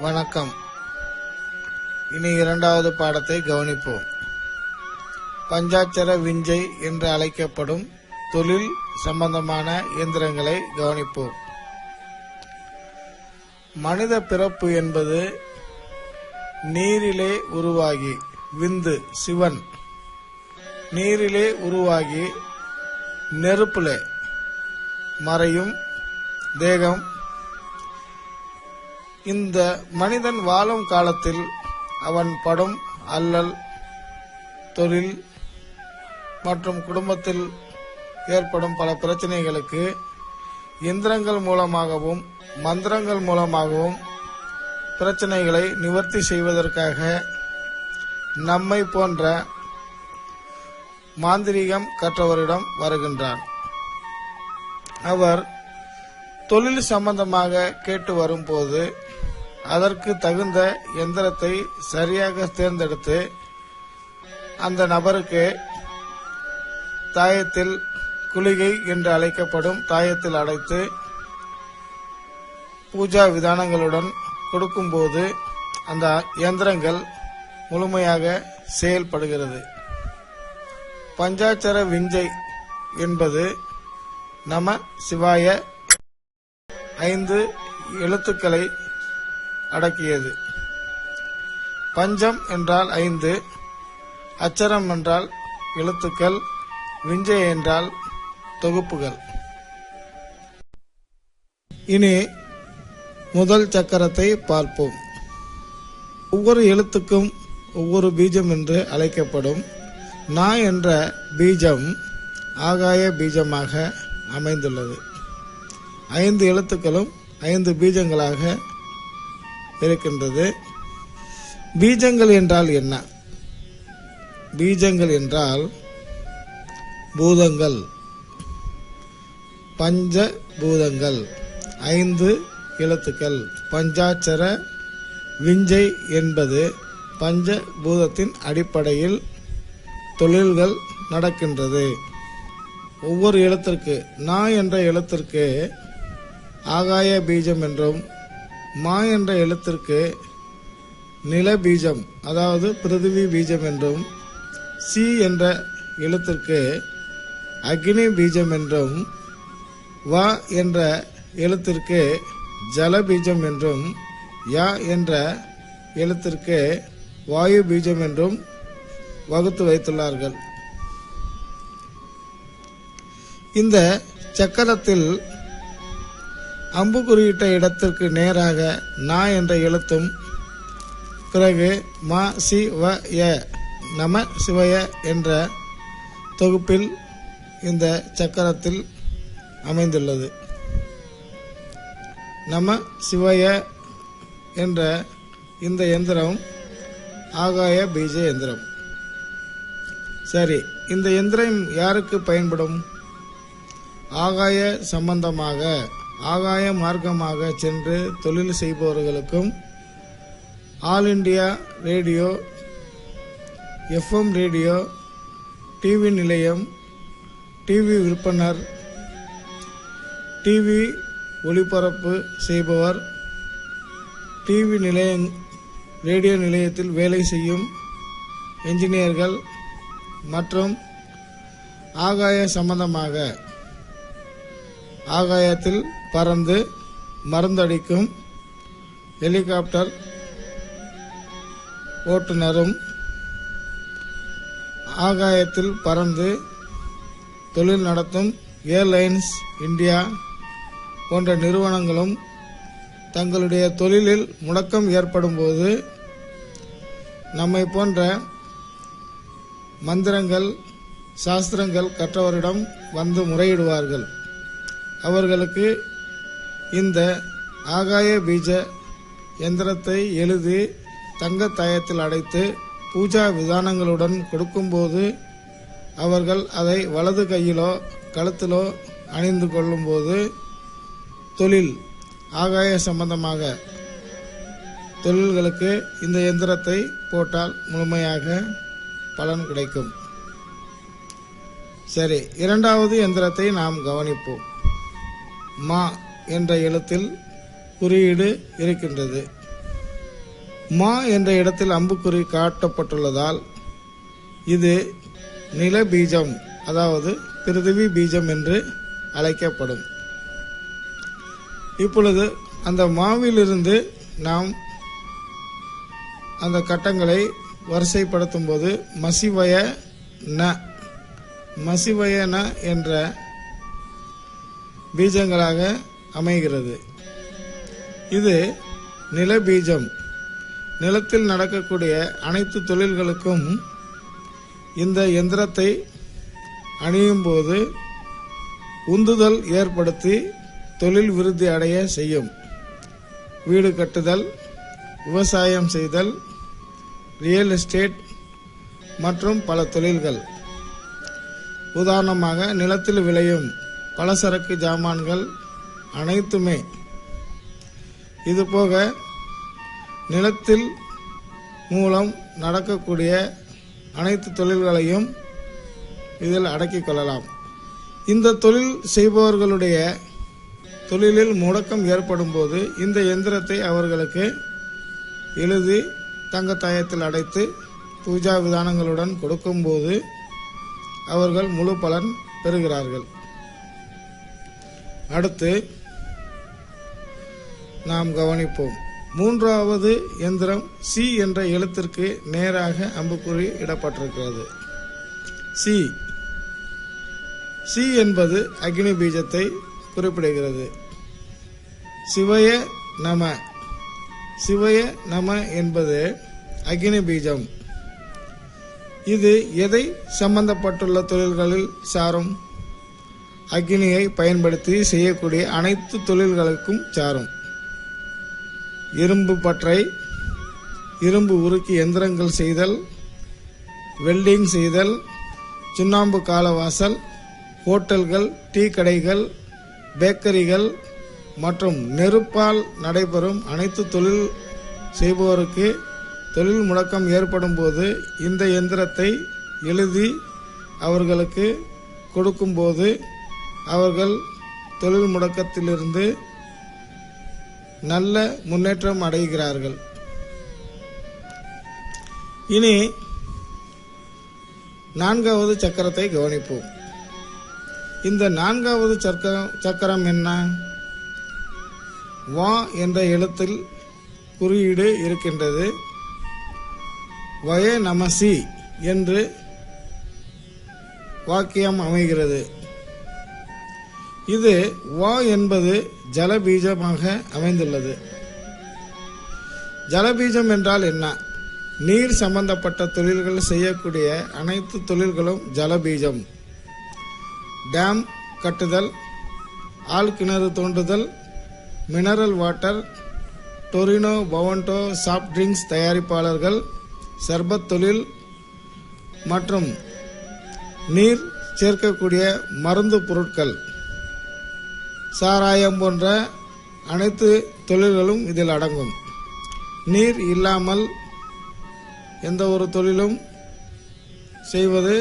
வணக்கம். இனி இரண்டாவது பாடத்தை கவனிப்போம். பஞ்சாட்சர விஞ்சை என்று அழைக்கப்படும் தொழில் சம்பந்தமான இயந்திரங்களை கவனிப்போம். மனித பிறப்பு என்பது நீரிலே உருவாகி விந்து சிவன். நீரிலே உருவாகி நெருப்பிலே மறையும் தேகம் இந்த மனிதன் வாழும் காலத்தில் அவன் படும் அல்லல் தொழில் மற்றும் குடும்பத்தில் ஏற்படும் பல பிரச்சனைகளுக்கு இயந்திரங்கள் மூலமாகவும் மந்திரங்கள் மூலமாகவும் பிரச்சனைகளை நிவர்த்தி செய்வதற்காக நம்மை போன்ற மாந்திரீகம் கற்றவரிடம் வருகின்றான் அவர் தொழில் சம்பந்தமாக கேட்டு வரும்போது அதற்கு தகுந்த எந்திரத்தை சரியாக தேர்ந்தெடுத்து அந்த நபருக்கு தாயத்தில் குளிகை என்று அழைக்கப்படும் தாயத்தில் அடைத்து பூஜா விதானங்களுடன் கொடுக்கும்போது அந்த இயந்திரங்கள் முழுமையாக செயல்படுகிறது. பஞ்சாட்சர விஞ்சை என்பது நம சிவாய ஐந்து எழுத்துக்களை அடக்கியது. பஞ்சம் என்றால் ஐந்து அச்சரம் என்றால் எழுத்துக்கள் விஞ்சை என்றால் தொகுப்புகள். இனி முதல் சக்கரத்தை பார்ப்போம். ஒவ்வொரு எழுத்துக்கும் ஒவ்வொரு பீஜம் என்று அழைக்கப்படும். நா என்ற பீஜம் ஆகாய பீஜமாக அமைந்துள்ளது. ஐந்து எழுத்துக்களும் ஐந்து பீஜங்களாக இருக்கின்றது பீஜங்கள் என்றால் என்ன? பீஜங்கள் என்றால் பூதங்கள். பஞ்ச பூதங்கள் ஐந்து எழுத்துக்கள். பஞ்சாட்சர விஞ்சை என்பது பஞ்ச பூதத்தின் அடிப்படையில் தொழில்கள் நடக்கின்றது. ஒவ்வொரு எழுத்திற்கு நா என்ற எழுத்திற்கு ஆகாய பீஜம் என்றும் மா என்ற எழுத்திற்கு நில பீஜம் அதாவது பிருதிவி பீஜம் என்றும் சி என்ற எழுத்திற்கு அக்னி பீஜம் என்றும் வா என்ற எழுத்திற்கு ஜல பீஜம் என்றும் யா என்ற எழுத்திற்கு வாயு பீஜம் என்றும் வகுத்து வைத்துள்ளார்கள். இந்த சக்கரத்தில் அம்பு குறியிட்ட இடத்திற்கு நேராக நா என்ற எழுத்தும் பிறகு மா சி வ ய நம சிவய என்ற தொகுப்பில் இந்த சக்கரத்தில் அமைந்துள்ளது. நம சிவய என்ற இந்த எந்திரம் ஆகாய பீஜ எந்திரம். சரி இந்த எந்திரம் யாருக்கு பயன்படும்? ஆகாய சம்பந்தமாக ஆகாய மார்க்கமாக சென்று தொழில் செய்பவர்களுக்கும் All India Radio FM radio TV நிலையம் டிவி விற்பனர் டிவி ஒளிபரப்பு செய்பவர் டிவி நிலையம் ரேடியோ நிலையத்தில் வேலை செய்யும் என்ஜினியர்கள் மற்றும் ஆகாய சம்பந்தமாக ஆகாயத்தில் பறந்து மருந்தடிக்கும் ஹெலிகாப்டர் ஓட்டுநரும் ஆகாயத்தில் பறந்து தொழில் நடத்தும் ஏர்லைன்ஸ் இந்தியா போன்ற நிறுவனங்களும் தங்களுடைய தொழிலில் முடக்கம் ஏற்படும் போது நம்மை போன்ற மந்திரங்கள் சாஸ்திரங்கள் கற்றவரிடம் வந்து முறையிடுவார்கள். அவர்களுக்கு இந்த ஆகாய பீஜ எந்திரத்தை எழுதி தங்கத் தாயத்தில் அடைத்து பூஜா விதானங்களுடன் கொடுக்கும்போது அவர்கள் அதை வலது கையிலோ கழுத்திலோ அணிந்து கொள்ளும்போது தொழில் ஆகாய சம்பந்தமாக தொழில்களுக்கு இந்த எந்திரத்தை போட்டால் முழுமையாக பலன் கிடைக்கும். சரி இரண்டாவது எந்திரத்தை நாம் கவனிப்போம். மா என்ற எழுத்தில் குறியீடு இருக்கின்றது. மா என்ற இடத்தில் அம்புக்குறி காட்டப்பட்டுள்ளதால் இது நில பீஜம் அதாவது பிருதிவி பீஜம் என்று அழைக்கப்படும். இப்பொழுது அந்த மாவிலிருந்து நாம் அந்த கட்டங்களை வரிசைப்படுத்தும் போது மசிவய ந மசிவய ந என்ற பீஜங்களாக அமைகிறது. இது நில பீஜம் நிலத்தில் நடக்கக்கூடிய அனைத்து தொழில்களுக்கும் இந்த எந்திரத்தை அணியும் போது உந்துதல் ஏற்படுத்தி தொழில் விருத்தி அடைய செய்யும். வீடு கட்டுதல் விவசாயம் செய்தல் ரியல் எஸ்டேட் மற்றும் பல தொழில்கள். உதாரணமாக நிலத்தில் விளையும் பலசரக்கு ஜாமான்கள் அனைத்துமே. இதுபோக நிலத்தில் மூலம் நடக்கக்கூடிய அனைத்து தொழில்களையும் இதில் அடக்கிக் கொள்ளலாம். இந்த தொழில் செய்பவர்களுடைய தொழிலில் முடக்கம் ஏற்படும் போது இந்த எந்திரத்தை அவர்களுக்கு எழுதி தங்கத்தாயத்தில் அடைத்து பூஜா விதானங்களுடன் கொடுக்கும்போது அவர்கள் முழு பலன் பெறுகிறார்கள். அடுத்து நாம் கவனிப்போம். மூன்றாவது எந்திரம் சி என்ற எழுத்திற்கு நேராக அம்புக்குறி இடப்பட்டிருக்கிறது. சி சி என்பது அக்னி பீஜத்தை குறிப்பிடுகிறது. சிவய நம. சிவய நம என்பது அக்னி பீஜம். இது எதை சம்பந்தப்பட்டுள்ள தொழில்களில் சாரும்? அக்னியை பயன்படுத்தி செய்யக்கூடிய அனைத்து தொழில்களுக்கும் சாரும். இரும்பு பற்றை இரும்பு உருக்கி எந்திரங்கள் செய்தல் வெல்டிங் செய்தல் சுண்ணாம்பு காலவாசல் ஹோட்டல்கள் டீ கடைகள் பேக்கரிகள் மற்றும் நெருப்பால் நடைபெறும் அனைத்து தொழில் செய்பவருக்கு தொழில் முடக்கம் ஏற்படும் போது இந்த எந்திரத்தை எழுதி அவர்களுக்கு கொடுக்கும்போது அவர்கள் தொழில் முடக்கத்திலிருந்து நல்ல முன்னேற்றம் அடைகிறார்கள். இனி நான்காவது சக்கரத்தை கவனிப்போம். இந்த நான்காவது சக்கரம் சக்கரம் என்ன? வா என்ற எழுத்தில் குறியீடு இருக்கின்றது. வய நமசி என்று வாக்கியம் அமைகிறது. இது வா என்பது ஜலபீஜமாக அமைந்துள்ளது. ஜலபீஜம் என்றால் என்ன? நீர் சம்பந்தப்பட்ட தொழில்கள் செய்யக்கூடிய அனைத்து தொழில்களும் ஜலபீஜம். டேம் கட்டுதல் ஆள் கிணறு தோண்டுதல் mineral water Torino Bovonto soft drinks தயாரிப்பாளர்கள் சர்பத் தொழில் மற்றும் நீர் சேர்க்கக்கூடிய மருந்து பொருட்கள். சாராயம் போன்ற அனைத்து தொழில்களும் இதில் அடங்கும். நீர் இல்லாமல் எந்த ஒரு தொழிலும் செய்வது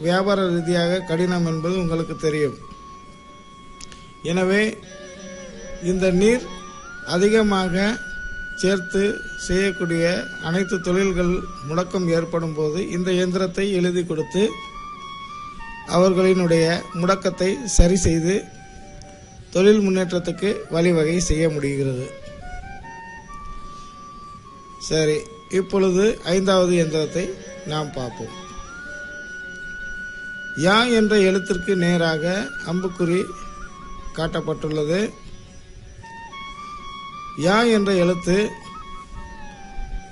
வியாபார ரீதியாக கடினம் என்பது உங்களுக்கு தெரியும். எனவே இந்த நீர் அதிகமாக சேர்த்து செய்யக்கூடிய அனைத்து தொழில்கள் முடக்கம் ஏற்படும் போது இந்த இயந்திரத்தை எழுதி கொடுத்து அவர்களினுடைய முடக்கத்தை சரி செய்து தொழில் முன்னேற்றத்துக்கு வழிவகை செய்ய முடிகிறது. சரி இப்பொழுது ஐந்தாவது எந்திரத்தை நாம் பார்ப்போம். யா என்ற எழுத்திற்கு நேராக அம்புக்குறி காட்டப்பட்டுள்ளது. யா என்ற எழுத்து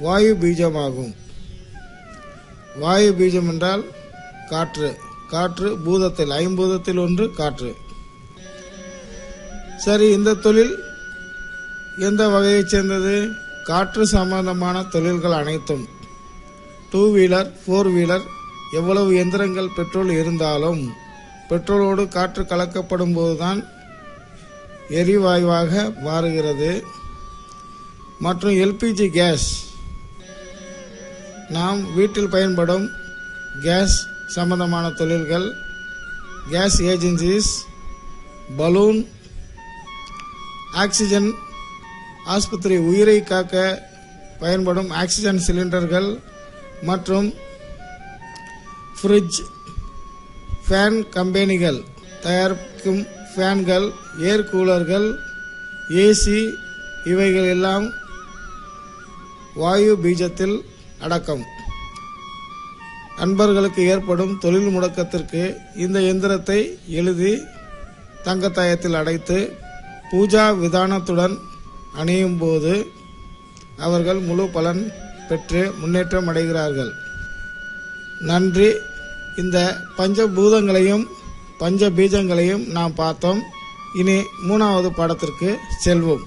வாயு பீஜமாகும். வாயு பீஜம் என்றால் காற்று. காற்று பூதத்தில் ஐம்பூதத்தில் ஒன்று காற்று. சரி இந்த தொழில் எந்த வகையைச் சேர்ந்தது? காற்று சம்பந்தமான தொழில்கள் அனைத்தும். டூ வீலர் ஃபோர் வீலர் எவ்வளவு எந்திரங்கள் பெட்ரோல் இருந்தாலும் பெட்ரோலோடு காற்று கலக்கப்படும் போதுதான் எரிவாயுவாக மாறுகிறது. மற்றும் எல்பிஜி கேஸ் நாம் வீட்டில் பயன்படும் கேஸ் சம்பந்தமான தொழில்கள் கேஸ் ஏஜென்சிஸ் பலூன் ஆக்சிஜன் ஆஸ்பத்திரி உயிரை காக்க பயன்படும் ஆக்சிஜன் சிலிண்டர்கள் மற்றும் ஃப்ரிட்ஜ் ஃபேன் கம்பெனிகள் தயாரிக்கும் ஃபேன்கள் ஏர் கூலர்கள் ஏசி இவைகள் எல்லாம் வாயு பீஜத்தில் அடக்கம். நண்பர்களுக்கு ஏற்படும் தொழில் முடக்கத்திற்கு இந்த எந்திரத்தை எழுதி தங்கத்தாயத்தில் அடைத்து பூஜா விதானத்துடன் அணியும் போது அவர்கள் முழு பலன் பெற்று முன்னேற்றம் அடைகிறார்கள். நன்றி. இந்த பஞ்சபூதங்களையும் பஞ்ச பீஜங்களையும் நாம் பார்த்தோம். இனி மூணாவது பாடத்திற்கு செல்வோம்.